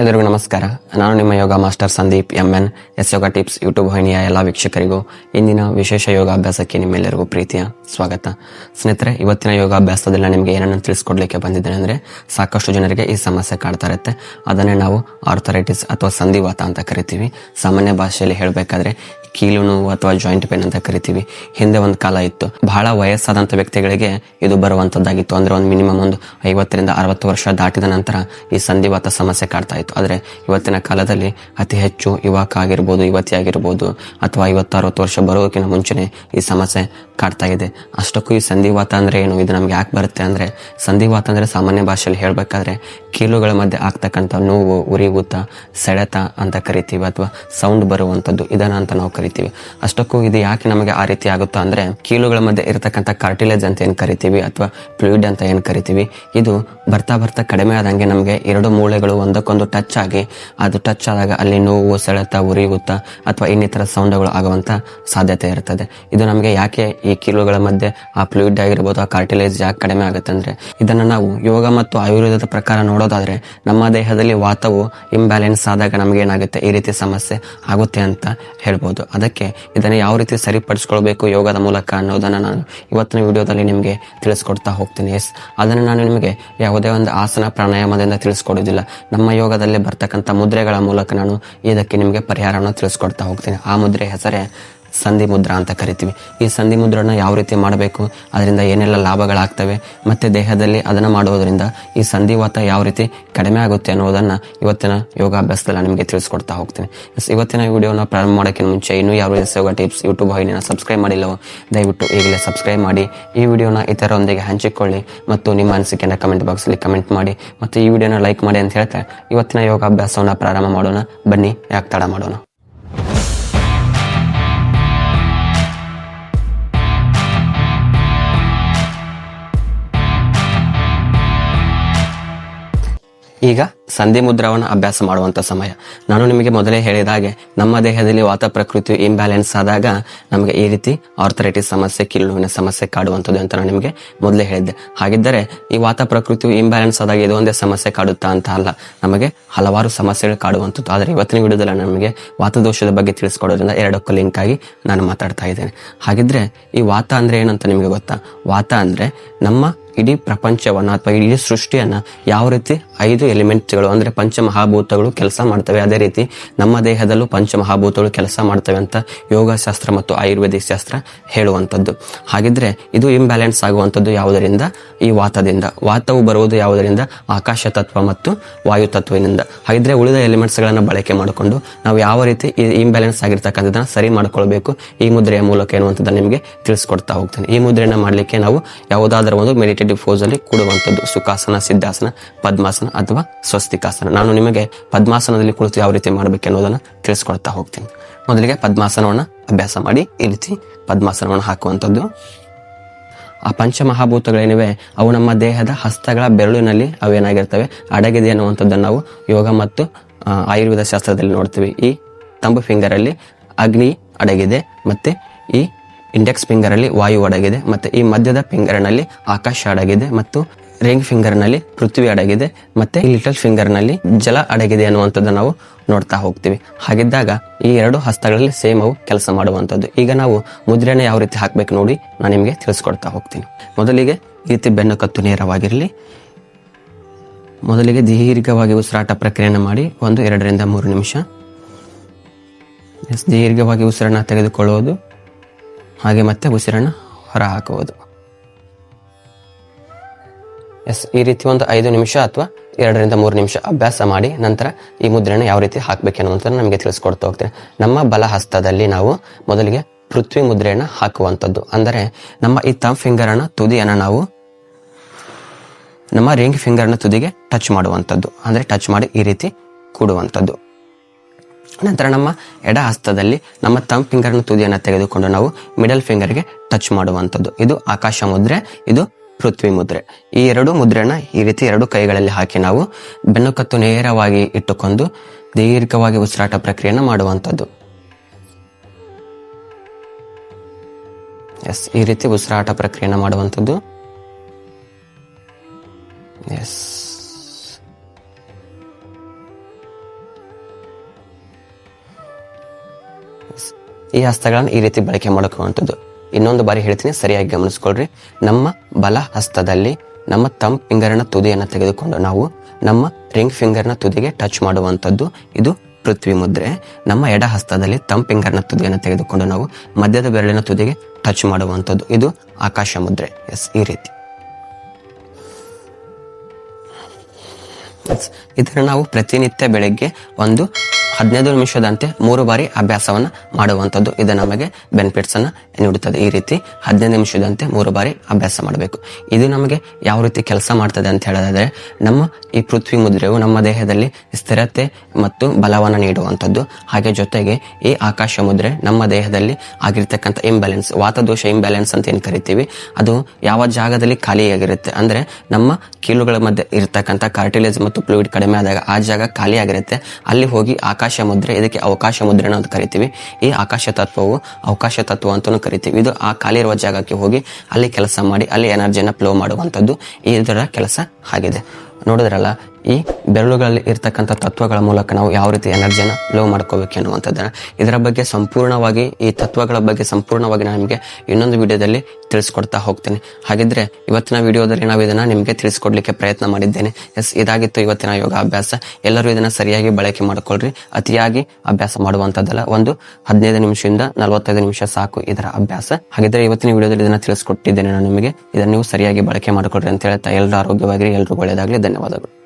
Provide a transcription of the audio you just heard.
ಎಲ್ಲರಿಗೂ ನಮಸ್ಕಾರ. ನಾನು ನಿಮ್ಮ yoga master Sandeep M N. S yoga tips YouTube ವಾಹಿನಿಯ ಎಲ್ಲ ವೀಕ್ಷಕರಿಗೂ ಇಂದಿನ ವಿಶೇಷ ಯೋಗಾಭ್ಯಾಸಕ್ಕೆ ನಿಮ್ಮೆಲ್ಲರಿಗೂ ಪ್ರೀತಿಯ ಸ್ವಾಗತ. ಸ್ನೇಹಿತರೆ, ಇವತ್ತಿನ ಯೋಗಾಭ್ಯಾಸದಲ್ಲಿ ನಿಮಗೆ ಏನನ್ನು ತಿಳಿಸ್ಕೊಡ್ಲಿಕ್ಕೆ ಬಂದಿದ್ದೇನೆ ಅಂದರೆ ಸಾಕಷ್ಟು ಜನರಿಗೆ ಈ ಸಮಸ್ಯೆ ಕಾಡ್ತಾ ಇರುತ್ತೆ. ಅದನ್ನೇ ನಾವು ಆರ್ಥರೈಟಿಸ್ ಅಥವಾ ಸಂಧಿವಾತ ಅಂತ ಕರಿತೀವಿ. ಸಾಮಾನ್ಯ ಭಾಷೆಯಲ್ಲಿ ಹೇಳಬೇಕಾದ್ರೆ ಕೀಲು ನೋವು ಅಥವಾ ಜಾಯಿಂಟ್ ಪೇನ್ ಅಂತ ಕರಿತೀವಿ. ಹಿಂದೆ ಒಂದು ಕಾಲ ಇತ್ತು. ಬಹಳ ವಯಸ್ಸಾದಂಥ ವ್ಯಕ್ತಿಗಳಿಗೆ ಇದು ಬರುವಂಥದ್ದಾಗಿತ್ತು ಅಂದ್ರೆ ಒಂದು ಮಿನಿಮಮ್ ಒಂದು ಐವತ್ತರಿಂದ ಅರವತ್ತು ವರ್ಷ ದಾಟಿದ ನಂತರ ಈ ಸಂಧಿವಾತ ಸಮಸ್ಯೆ ಕಾಡ್ತಾ ಇತ್ತು. ಆದರೆ ಇವತ್ತಿನ ಕಾಲದಲ್ಲಿ ಅತಿ ಹೆಚ್ಚು ಯುವಕ ಆಗಿರ್ಬೋದು, ಯುವತಿ ಆಗಿರ್ಬೋದು ಅಥವಾ ಐವತ್ತು ಅರವತ್ತು ವರ್ಷ ಬರೋದಕ್ಕಿಂತ ಮುಂಚೆನೆ ಈ ಸಮಸ್ಯೆ ಕಾಡ್ತಾ ಇದೆ ಅಷ್ಟಕ್ಕೂ ಈ ಸಂಧಿವಾತ ಅಂದರೆ ಏನು? ಇದು ನಮ್ಗೆ ಯಾಕೆ ಬರುತ್ತೆ ಅಂದರೆ, ಸಂಧಿವಾತ ಅಂದರೆ ಸಾಮಾನ್ಯ ಭಾಷೆಯಲ್ಲಿ ಹೇಳಬೇಕಾದ್ರೆ, ಕೀಲುಗಳ ಮಧ್ಯೆ ಆಗ್ತಕ್ಕಂಥ ನೋವು ಉರಿಯೂತ ಸೆಳೆತ ಅಂತ ಕರಿತೀವಿ ಅಥವಾ ಸೌಂಡ್ ಬರುವಂಥದ್ದು, ಇದನ್ನ ಅಂತ ನಾವು ಕರಿತೀವಿ. ಅಷ್ಟಕ್ಕೂ ಇದು ಯಾಕೆ ನಮಗೆ ಆ ರೀತಿ ಆಗುತ್ತಾ ಅಂದರೆ, ಕೀಲುಗಳ ಮಧ್ಯೆ ಇರತಕ್ಕಂಥ ಕಾರ್ಟಿಲೇಜ್ ಅಂತ ಏನು ಕರಿತೀವಿ ಅಥವಾ ಫ್ಲೂಯಿಡ್ ಅಂತ ಏನು ಕರಿತೀವಿ, ಇದು ಬರ್ತಾ ಬರ್ತಾ ಕಡಿಮೆ ಆದಂಗೆ ನಮಗೆ ಎರಡು ಮೂಳೆಗಳು ಒಂದಕ್ಕೊಂದು ಟಚ್ ಆಗಿ, ಅದು ಟಚ್ ಆದಾಗ ಅಲ್ಲಿ ನೋವು, ಸೆಳೆತ ಉರಿಯೂತ ಅಥವಾ ಇನ್ನಿತರ ಸೌಂಡ್ಗಳು ಆಗುವಂಥ ಸಾಧ್ಯತೆ ಇರ್ತದೆ. ಇದು ನಮಗೆ ಯಾಕೆ ಈ ಕೀಲುಗಳ ಮಧ್ಯೆ ಆ ಫ್ಲೂಯಿಡ್ ಆಗಿರ್ಬೋದು, ಆ ಕಾರ್ಟಿಲೇಜ್ ಯಾಕೆ ಕಡಿಮೆ ಆಗುತ್ತೆ ಅಂದ್ರೆ ಇದನ್ನ ನಾವು ಯೋಗ ಮತ್ತು ಆಯುರ್ವೇದದ ಪ್ರಕಾರ ನೋಡೋದಾದ್ರೆ ನಮ್ಮ ದೇಹದಲ್ಲಿ ವಾತವು ಇಂಬ್ಯಾಲೆನ್ಸ್ ಆದಾಗ ನಮಗೇನಾಗುತ್ತೆ? ಈ ರೀತಿ ಸಮಸ್ಯೆ ಆಗುತ್ತೆ ಅಂತ ಹೇಳ್ಬೋದು. ಅದಕ್ಕೆ ಇದನ್ನು ಯಾವ ರೀತಿ ಸರಿಪಡಿಸ್ಕೊಳ್ಬೇಕು ಯೋಗದ ಮೂಲಕ ಅನ್ನೋದನ್ನ ನಾನು ಇವತ್ತಿನ ವಿಡಿಯೋದಲ್ಲಿ ನಿಮಗೆ ತಿಳಿಸ್ಕೊಡ್ತಾ ಹೋಗ್ತೀನಿ. ಎಸ್, ಅದನ್ನು ನಾನು ನಿಮಗೆ ಯಾವುದೇ ಒಂದು ಆಸನ ಪ್ರಾಣಾಯಾಮದಿಂದ ತಿಳಿಸ್ಕೊಡೋದಿಲ್ಲ ನಮ್ಮ ಯೋಗದಲ್ಲಿ ಬರ್ತಕ್ಕಂಥ ಮುದ್ರೆಗಳ ಮೂಲಕ ನಾನು ಇದಕ್ಕೆ ನಿಮಗೆ ಪರಿಹಾರವನ್ನು ತಿಳಿಸ್ಕೊಡ್ತಾ ಹೋಗ್ತೀನಿ. ಆ ಮುದ್ರೆ ಹೆಸರೇ ಸಂಧಿ ಮುದ್ರಾ ಅಂತ ಕರಿತೀವಿ. ಈ ಸಂಧಿ ಮುದ್ರನ ಯಾವ ರೀತಿ ಮಾಡಬೇಕು? ಅದರಿಂದ ಏನೆಲ್ಲ ಲಾಭಗಳಾಗ್ತವೆ? ಮತ್ತು ದೇಹದಲ್ಲಿ ಅದನ್ನು ಮಾಡುವುದರಿಂದ ಈ ಸಂಧಿವಾತ ಯಾವ ರೀತಿ ಕಡಿಮೆ ಆಗುತ್ತೆ ಅನ್ನೋದನ್ನು ಇವತ್ತಿನ ಯೋಗಾಭ್ಯಾಸದಲ್ಲಿ ನಿಮಗೆ ತಿಳಿಸ್ಕೊಡ್ತಾ ಹೋಗ್ತೀನಿ. ಇವತ್ತಿನ ವಿಡಿಯೋನ ಪ್ರಾರಂಭ ಮಾಡೋಕ್ಕಿಂತ ಮುಂಚೆ ಇನ್ನೂ ಯಾವ ರೀತಿ ಯೋಗ ಟಿಪ್ಸ್ ಯೂಟ್ಯೂಬ್ ವಾಹಿನಿನ ಸಬ್ಸ್ಕ್ರೈಬ್ ಮಾಡಿಲ್ಲವೋ, ದಯವಿಟ್ಟು ಈಗಲೇ ಸಬ್ಸ್ಕ್ರೈಬ್ ಮಾಡಿ. ಈ ವಿಡಿಯೋನ ಇತರರೊಂದಿಗೆ ಹಂಚಿಕೊಳ್ಳಿ ಮತ್ತು ನಿಮ್ಮ ಅನಿಸಿಕೆನ ಕಮೆಂಟ್ ಬಾಕ್ಸಲ್ಲಿ ಕಮೆಂಟ್ ಮಾಡಿ. ಮತ್ತು ಈ ವಿಡಿಯೋನ ಲೈಕ್ ಮಾಡಿ ಅಂತ ಹೇಳ್ತಾರೆ ಇವತ್ತಿನ ಯೋಗಾಭ್ಯಾಸವನ್ನು ಪ್ರಾರಂಭ ಮಾಡೋಣ. ಬನ್ನಿ, ಯಾಕೆ ತಡ ಮಾಡೋಣ. ಈಗ ಸಂಧಿ ಮುದ್ರಾವನ್ನು ಅಭ್ಯಾಸ ಮಾಡುವಂತ ಸಮಯ. ನಾನು ನಿಮಗೆ ಮೊದಲೇ ಹೇಳಿದ ಹಾಗೆ, ನಮ್ಮ ದೇಹದಲ್ಲಿ ವಾತ ಪ್ರಕೃತಿ ಇಂಬ್ಯಾಲೆನ್ಸ್ ಆದಾಗ ನಮಗೆ ಈ ರೀತಿ ಆರ್ಥರೈಟಿಸ್ ಸಮಸ್ಯೆ ಕಿಲುವಿನ ಸಮಸ್ಯೆ ಕಾಡುವಂಥದ್ದು ಅಂತ ನಾನು ನಿಮಗೆ ಮೊದಲೇ ಹೇಳಿದ್ದೆ. ಹಾಗಿದ್ದರೆ ಈ ವಾತ ಪ್ರಕೃತಿ ಇಂಬ್ಯಾಲೆನ್ಸ್ ಆದಾಗ ಇದು ಒಂದೇ ಸಮಸ್ಯೆ ಕಾಡುತ್ತಾ ಅಂತ ಅಲ್ಲ. ನಮಗೆ ಹಲವಾರು ಸಮಸ್ಯೆಗಳು ಕಾಡುವಂಥದ್ದು. ಆದರೆ ಇವತ್ತಿನ ವಿಡಿಯೋದಲ್ಲಿ ನಮಗೆ ವಾತದೋಷದ ಬಗ್ಗೆ ತಿಳಿಸ್ಕೊಡೋದ್ರಿಂದ ಎರಡಕ್ಕೂ ಲಿಂಕ್ ಆಗಿ ನಾನು ಮಾತಾಡ್ತಾ ಇದ್ದೇನೆ. ಹಾಗಿದ್ರೆ ಈ ವಾತ ಅಂದ್ರೆ ಏನಂತ ನಿಮಗೆ ಗೊತ್ತಾ? ವಾತ ಅಂದ್ರೆ ನಮ್ಮ ಇಡೀ ಪ್ರಪಂಚವನ್ನ ಅಥವಾ ಇಡೀ ಸೃಷ್ಟಿಯನ್ನ ಯಾವ ರೀತಿ ಐದು ಎಲಿಮೆಂಟ್ಗಳು ಅಂದ್ರೆ ಪಂಚಮಹಾಭೂತಗಳು ಕೆಲಸ ಮಾಡ್ತವೆ, ಅದೇ ರೀತಿ ನಮ್ಮ ದೇಹದಲ್ಲೂ ಪಂಚಮಹಾಭೂತಗಳು ಕೆಲಸ ಮಾಡ್ತವೆ ಅಂತ ಯೋಗಶಾಸ್ತ್ರ ಮತ್ತು ಆಯುರ್ವೇದಿಕ್ ಶಾಸ್ತ್ರ ಹೇಳುವಂಥದ್ದು. ಹಾಗಿದ್ರೆ ಇದು ಇಂಬ್ಯಾಲೆನ್ಸ್ ಆಗುವಂಥದ್ದು ಯಾವುದರಿಂದ? ಈ ವಾತದಿಂದ. ವಾತವು ಬರುವುದು ಯಾವುದರಿಂದ? ಆಕಾಶ ತತ್ವ ಮತ್ತು ವಾಯು ತತ್ವದಿಂದ. ಹಾಗಿದ್ರೆ ಉಳಿದ ಎಲಿಮೆಂಟ್ಸ್ ಗಳನ್ನ ಬಳಕೆ ಮಾಡಿಕೊಂಡು ನಾವು ಯಾವ ರೀತಿ ಇಂಬ್ಯಾಲೆನ್ಸ್ ಆಗಿರ್ತಕ್ಕಂಥದ್ದನ್ನ ಸರಿ ಮಾಡ್ಕೊಳ್ಬೇಕು? ಈ ಮುದ್ರೆಯ ಮೂಲಕ ಎನ್ನುವಂಥದ್ದನ್ನ ನಿಮಗೆ ತಿಳಿಸ್ಕೊಡ್ತಾ ಹೋಗ್ತೇನೆ. ಈ ಮುದ್ರೆಯನ್ನ ಮಾಡಲಿಕ್ಕೆ ನಾವು ಯಾವುದಾದ್ರೂ ಒಂದು ಮೆಡಿಟೇಟಿವ್ ಫೋಸ್ ಅಲ್ಲಿ ಕೂಡುವಂಥದ್ದು. ಸುಖಾಸನ, ಸಿದ್ಧಾಸನ, ಪದ್ಮಾಸನ ಅಥವಾ ಸ್ವಸ್ತಿಕಾಸನ. ನಾನು ನಿಮಗೆ ಪದ್ಮಾಸನದಲ್ಲಿ ಕುಳಿತು ಯಾವ ರೀತಿ ಮಾಡಬೇಕು ಅನ್ನೋದನ್ನ ತಿಳಿಸ್ಕೊಳ್ತಾ ಹೋಗ್ತೀನಿ. ಮೊದಲಿಗೆ ಪದ್ಮಾಸನವನ್ನ ಅಭ್ಯಾಸ ಮಾಡಿ, ಈ ರೀತಿ ಪದ್ಮಾಸನವನ್ನು ಹಾಕುವಂಥದ್ದು. ಆ ಪಂಚಮಹಾಭೂತಗಳೇನಿವೆ? ಅವು ನಮ್ಮ ದೇಹದ ಹಸ್ತಗಳ ಬೆರಳಿನಲ್ಲಿ ಅವೇನಾಗಿರ್ತವೆ? ಅಡಗಿದೆ ಅನ್ನುವಂಥದ್ದನ್ನು ನಾವು ಯೋಗ ಮತ್ತು ಆಯುರ್ವೇದ ಶಾಸ್ತ್ರದಲ್ಲಿ ನೋಡ್ತೀವಿ. ಈ ತಂಬು ಫಿಂಗರ್ ಅಲ್ಲಿ ಅಗ್ನಿ ಅಡಗಿದೆ ಮತ್ತೆ ಈ ಇಂಡೆಕ್ಸ್ ಫಿಂಗರ್ ಅಲ್ಲಿ ವಾಯು ಅಡಗಿದೆ ಮತ್ತೆ ಈ ಮಧ್ಯದ ಫಿಂಗರ್ನಲ್ಲಿ ಆಕಾಶ ಅಡಗಿದೆ ಮತ್ತು ರಿಂಗ್ ಫಿಂಗರ್ನಲ್ಲಿ ಪೃಥ್ವಿ ಅಡಗಿದೆ ಮತ್ತೆ ಈ ಲಿಟಲ್ ಫಿಂಗರ್ನಲ್ಲಿ ಜಲ ಅಡಗಿದೆ ಅನ್ನುವಂಥದ್ದು ನಾವು ನೋಡ್ತಾ ಹೋಗ್ತೀವಿ. ಹಾಗಿದ್ದಾಗ ಈ ಎರಡು ಹಸ್ತಗಳಲ್ಲಿ ಸೇಮ್ ಅವು ಕೆಲಸ ಮಾಡುವಂಥದ್ದು. ಈಗ ನಾವು ಮುದ್ರೆನ ಯಾವ ರೀತಿ ಹಾಕ್ಬೇಕು ನೋಡಿ ನಾನು ನಿಮಗೆ ತಿಳಿಸ್ಕೊಡ್ತಾ ಹೋಗ್ತೀನಿ. ಮೊದಲಿಗೆ ಈ ರೀತಿ ಬೆನ್ನು ಕತ್ತು ನೇರವಾಗಿರಲಿ. ಮೊದಲಿಗೆ ದೀರ್ಘವಾಗಿ ಉಸಿರಾಟ ಪ್ರಕ್ರಿಯೆಯನ್ನು ಮಾಡಿ ಒಂದು ಎರಡರಿಂದ ಮೂರು ನಿಮಿಷ. ದೀರ್ಘವಾಗಿ ಉಸಿರನ್ನ ತೆಗೆದುಕೊಳ್ಳುವುದು ಹಾಗೆ ಮತ್ತೆ ಉಸಿರನ್ನು ಹೊರ ಹಾಕುವುದು ಎಸ್, ಈ ರೀತಿ ಒಂದು ಐದು ನಿಮಿಷ ಅಥವಾ ಎರಡರಿಂದ ಮೂರು ನಿಮಿಷ ಅಭ್ಯಾಸ ಮಾಡಿ ನಂತರ ಈ ಮುದ್ರೆಯನ್ನು ಯಾವ ರೀತಿ ಹಾಕಬೇಕು ಅನ್ನೋದನ್ನು ನಮಗೆ ತಿಳಿಸ್ಕೊಡ್ತಾ ಹೋಗ್ತೇನೆ. ನಮ್ಮ ಬಲ ಹಸ್ತದಲ್ಲಿ ನಾವು ಮೊದಲಿಗೆ ಪೃಥ್ವಿ ಮುದ್ರೆಯನ್ನು ಹಾಕುವಂಥದ್ದು. ಅಂದರೆ ನಮ್ಮ ಈ ತಮ್ ಫಿಂಗರನ್ನು ತುದಿಯನ್ನು ನಾವು ನಮ್ಮ ರಿಂಗ್ ಫಿಂಗರ್ನ ತುದಿಗೆ ಟಚ್ ಮಾಡುವಂಥದ್ದು. ಅಂದರೆ ಟಚ್ ಮಾಡಿ ಈ ರೀತಿ ಕೂಡುವಂಥದ್ದು. ನಂತರ ನಮ್ಮ ಎಡ ಹಸ್ತದಲ್ಲಿ ನಮ್ಮ ತಮ್ ಫಿಂಗರ್ನ ತುದಿಯನ್ನು ತೆಗೆದುಕೊಂಡು ನಾವು ಮಿಡಲ್ ಫಿಂಗರ್ಗೆ ಟಚ್ ಮಾಡುವಂಥದ್ದು. ಇದು ಆಕಾಶ ಮುದ್ರೆ, ಇದು ಪೃಥ್ವಿ ಮುದ್ರೆ. ಈ ಎರಡು ಮುದ್ರೆನ ಈ ರೀತಿ ಎರಡು ಕೈಗಳಲ್ಲಿ ಹಾಕಿ ನಾವು ಬೆನ್ನುಕತ್ತು ನೇರವಾಗಿ ಇಟ್ಟುಕೊಂಡು ದೀರ್ಘವಾಗಿ ಉಸಿರಾಟ ಪ್ರಕ್ರಿಯೆಯನ್ನು ಮಾಡುವಂಥದ್ದು. ಎಸ್ ಈ ರೀತಿ ಉಸಿರಾಟ ಪ್ರಕ್ರಿಯೆಯನ್ನು ಮಾಡುವಂಥದ್ದು. ಎಸ್ ಈ ಹಸ್ತಗಳನ್ನು ಈ ರೀತಿ ಬಳಕೆ ಮಾಡ್ಕೊಳ್ಳುವಂಥದ್ದು. ಇನ್ನೊಂದು ಬಾರಿ ಹೇಳ್ತೀನಿ, ಸರಿಯಾಗಿ ಗಮನಿಸ್ಕೊಳ್ರಿ. ನಮ್ಮ ಬಲ ಹಸ್ತದಲ್ಲಿ, ನಮ್ಮ ತಮ್ ಫಿಂಗರ್ನ ತುದಿಯನ್ನು ತೆಗೆದುಕೊಂಡು ನಾವು ನಮ್ಮ ರಿಂಗ್ ಫಿಂಗರ್ನ ತುದಿಗೆ ಟಚ್ ಮಾಡುವಂಥದ್ದು ಇದು ಪೃಥ್ವಿ ಮುದ್ರೆ. ನಮ್ಮ ಎಡ ಹಸ್ತದಲ್ಲಿ ತಮ್ ಫಿಂಗರ್ನ ತುದಿಯನ್ನು ತೆಗೆದುಕೊಂಡು ನಾವು ಮಧ್ಯದ ಬೆರಳಿನ ತುದಿಗೆ ಟಚ್ ಮಾಡುವಂಥದ್ದು ಇದು ಆಕಾಶ ಮುದ್ರೆ. ಎಸ್ ಈ ರೀತಿ. ಇದನ್ನು ನಾವು ಪ್ರತಿನಿತ್ಯ ಬೆಳಗ್ಗೆ ಒಂದು ಹದಿನೈದು ನಿಮಿಷದಂತೆ ಮೂರು ಬಾರಿ ಅಭ್ಯಾಸವನ್ನ ಮಾಡುವಂಥದ್ದು. ಇದು ನಮಗೆ ಬೆನಿಫಿಟ್ಸ್ ಅನ್ನ ನೀಡುತ್ತದೆ. ಈ ರೀತಿ ಹದಿನೈದು ನಿಮಿಷದಂತೆ ಮೂರು ಬಾರಿ ಅಭ್ಯಾಸ ಮಾಡಬೇಕು. ಇದು ನಮಗೆ ಯಾವ ರೀತಿ ಕೆಲಸ ಮಾಡ್ತದೆ ಅಂತ ಹೇಳೋದಾದ್ರೆ, ನಮ್ಮ ಈ ಪೃಥ್ವಿ ಮುದ್ರೆಯು ನಮ್ಮ ದೇಹದಲ್ಲಿ ಸ್ಥಿರತೆ ಮತ್ತು ಬಲವನ್ನು ನೀಡುವಂಥದ್ದು. ಹಾಗೆ ಜೊತೆಗೆ ಈ ಆಕಾಶ ಮುದ್ರೆ ನಮ್ಮ ದೇಹದಲ್ಲಿ ಆಗಿರ್ತಕ್ಕಂಥ ಇಂಬ್ಯಾಲೆನ್ಸ್ ವಾತದೋಷ ಇಂಬ್ಯಾಲೆನ್ಸ್ ಅಂತ ಏನು ಕರಿತೀವಿ, ಅದು ಯಾವ ಜಾಗದಲ್ಲಿ ಖಾಲಿಯಾಗಿರುತ್ತೆ. ಅಂದ್ರೆ ನಮ್ಮ ಕೀಲುಗಳ ಮಧ್ಯೆ ಇರತಕ್ಕಂಥ ಕಾರ್ಟಿಲೇಜ್ ಮತ್ತು ಫ್ಲೂಯಿಡ್ ಕಡಿಮೆ ಆದಾಗ ಆ ಜಾಗ ಖಾಲಿಯಾಗಿರುತ್ತೆ. ಅಲ್ಲಿ ಹೋಗಿ ಆಕಾಶ ಮುದ್ರೆ, ಇದಕ್ಕೆ ಅವಕಾಶ ಮುದ್ರೆ ಅಂತ ಕರಿತೀವಿ. ಈ ಆಕಾಶ ತತ್ವವು ಅವಕಾಶ ತತ್ವ ಅಂತಲೂ ಕರಿತೀವಿ. ಇದು ಆ ಖಾಲಿ ಇರುವ ಜಾಗಕ್ಕೆ ಹೋಗಿ ಅಲ್ಲಿ ಕೆಲಸ ಮಾಡಿ, ಅಲ್ಲಿ ಎನರ್ಜಿಯನ್ನು ಫ್ಲೋ ಮಾಡುವಂಥದ್ದು ಇದರ ಕೆಲಸ ಆಗಿದೆ. ನೋಡಿದ್ರಲ್ಲ ಈ ಬೆರಳುಗಳಲ್ಲಿ ಇರತಕ್ಕಂಥ ತತ್ವಗಳ ಮೂಲಕ ನಾವು ಯಾವ ರೀತಿ ಎನರ್ಜಿಯನ್ನು ಲೋ ಮಾಡ್ಕೋಬೇಕು ಎನ್ನುವಂಥದ್ದನ್ನು ಇದರ ಬಗ್ಗೆ ಸಂಪೂರ್ಣವಾಗಿ ಈ ತತ್ವಗಳ ಬಗ್ಗೆ ಸಂಪೂರ್ಣವಾಗಿ ನಾನು ನಿಮಗೆ ಇನ್ನೊಂದು ವಿಡಿಯೋದಲ್ಲಿ ತಿಳಿಸ್ಕೊಡ್ತಾ ಹೋಗ್ತೇನೆ. ಹಾಗಿದ್ರೆ ಇವತ್ತಿನ ವಿಡಿಯೋದಲ್ಲಿ ನಾವು ಇದನ್ನು ನಿಮಗೆ ತಿಳಿಸ್ಕೊಡ್ಲಿಕ್ಕೆ ಪ್ರಯತ್ನ ಮಾಡಿದ್ದೇನೆ. ಎಸ್, ಇದಾಗಿತ್ತು ಇವತ್ತಿನ ಯೋಗ ಅಭ್ಯಾಸ ಎಲ್ಲರೂ ಇದನ್ನು ಸರಿಯಾಗಿ ಬಳಕೆ ಮಾಡಿಕೊಳ್ಳ್ರಿ ಅತಿಯಾಗಿ ಅಭ್ಯಾಸ ಮಾಡುವಂಥದ್ದಲ್ಲ. ಒಂದು ಹದಿನೈದು ನಿಮಿಷದಿಂದ ನಲವತ್ತೈದು ನಿಮಿಷ ಸಾಕು ಇದರ ಅಭ್ಯಾಸ. ಹಾಗಿದ್ರೆ ಇವತ್ತಿನ ವಿಡಿಯೋದಲ್ಲಿ ಇದನ್ನು ತಿಳಿಸ್ಕೊಟ್ಟಿದ್ದೇನೆ ನಾನು ನಿಮಗೆ. ಇದನ್ನು ನೀವು ಸರಿಯಾಗಿ ಬಳಕೆ ಮಾಡಿಕೊಡ್ರಿ ಅಂತ ಹೇಳ್ತಾ ಎಲ್ಲರೂ ಆರೋಗ್ಯವಾಗಿರಿ ಎಲ್ಲರೂ ಒಳ್ಳೆಯದಾಗಲಿ. ಧನ್ಯವಾದಗಳು.